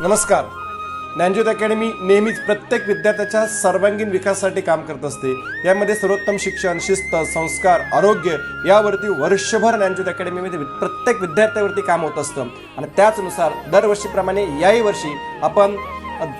नमस्कार. ज्ञानज्योत अकॅडमी नेहमीच प्रत्येक विद्यार्थ्याच्या सर्वांगीण विकासासाठी काम करत असते. यामध्ये सर्वोत्तम शिक्षण शिस्त संस्कार आरोग्य यावरती वर्षभर ज्ञानज्योत अकॅडमीमध्ये प्रत्येक विद्यार्थ्यावरती काम होत असतं. आणि त्याचनुसार दरवर्षीप्रमाणे याही वर्षी आपण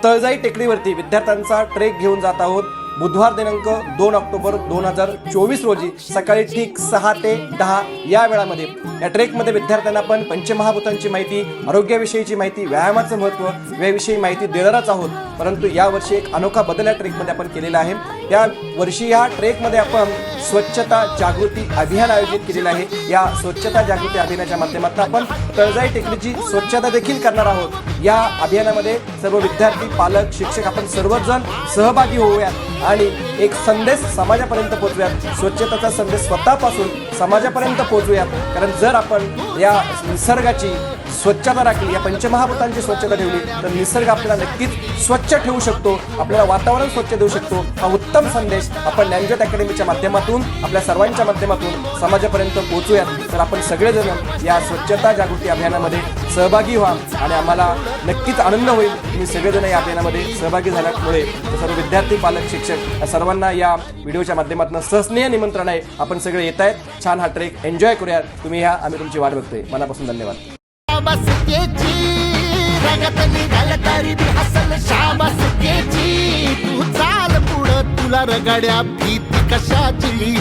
तळजाई टेकडीवरती विद्यार्थ्यांचा ट्रेक घेऊन जात आहोत. बुधवार दिनांक दोन ऑक्टोबर दोन हजार चोवीस रोजी सकाळी ठीक सहा ते दहा या वेळामध्ये या ट्रेकमध्ये विद्यार्थ्यांना आपण पंचमहाभूतांची माहिती आरोग्याविषयीची माहिती व्यायामाचं महत्त्व याविषयी माहिती देणारच आहोत. परंतु यावर्षी एक अनोखा बदल या ट्रेकमध्ये आपण केलेला आहे. या वर्षी या ट्रेकमध्ये आपण स्वच्छता जागृती अभियान आयोजित केलेलं आहे. या स्वच्छता जागृती अभियानाच्या माध्यमातून आपण तळजाई टेकडीची स्वच्छता देखील करणार आहोत. या अभियानामध्ये सर्व विद्यार्थी पालक शिक्षक आपण सर्वजण सहभागी होऊयात. आणि एक संदेश समाजापर्यंत पोहोचूयात. स्वच्छतेचा संदेश स्वतःपासून समाजापर्यंत पोहोचूयात. कारण जर आपण या निसर्गाची स्वच्छता राखली. या पंचमहाभूतांची स्वच्छता ठेवली. तर निसर्ग आपल्याला नक्कीच स्वच्छ ठेवू शकतो. आपल्याला वातावरण स्वच्छ देऊ शकतो. हा उत्तम संदेश आपण ज्ञानज्योत अकॅडमीच्या माध्यमातून आपल्या सर्वांच्या माध्यमातून समाजापर्यंत पोहोचूयात. तर आपण सगळेजण या स्वच्छता जागृती अभियानामध्ये सहभागी व्हा आणि आम्हाला नक्कीच आनंद होईल. तुम्ही सगळेजण या अभियानामध्ये सहभागी झाल्यामुळे सर्व विद्यार्थी पालक शिक्षक या सर्वांना या व्हिडिओच्या माध्यमातून सहस्नेह निमंत्रण आहे. आपण सगळे येत आहेत छान हा ट्रेक एन्जॉय करूयात. तुम्ही ह्या आम्ही तुमची वाट बघतोय. मनापासून धन्यवाद. शाबासकेची. रगत निघाल तरी बी हसल शाबासकेची. तू चाल पुढं तुला रगाड्या भीती कशाची?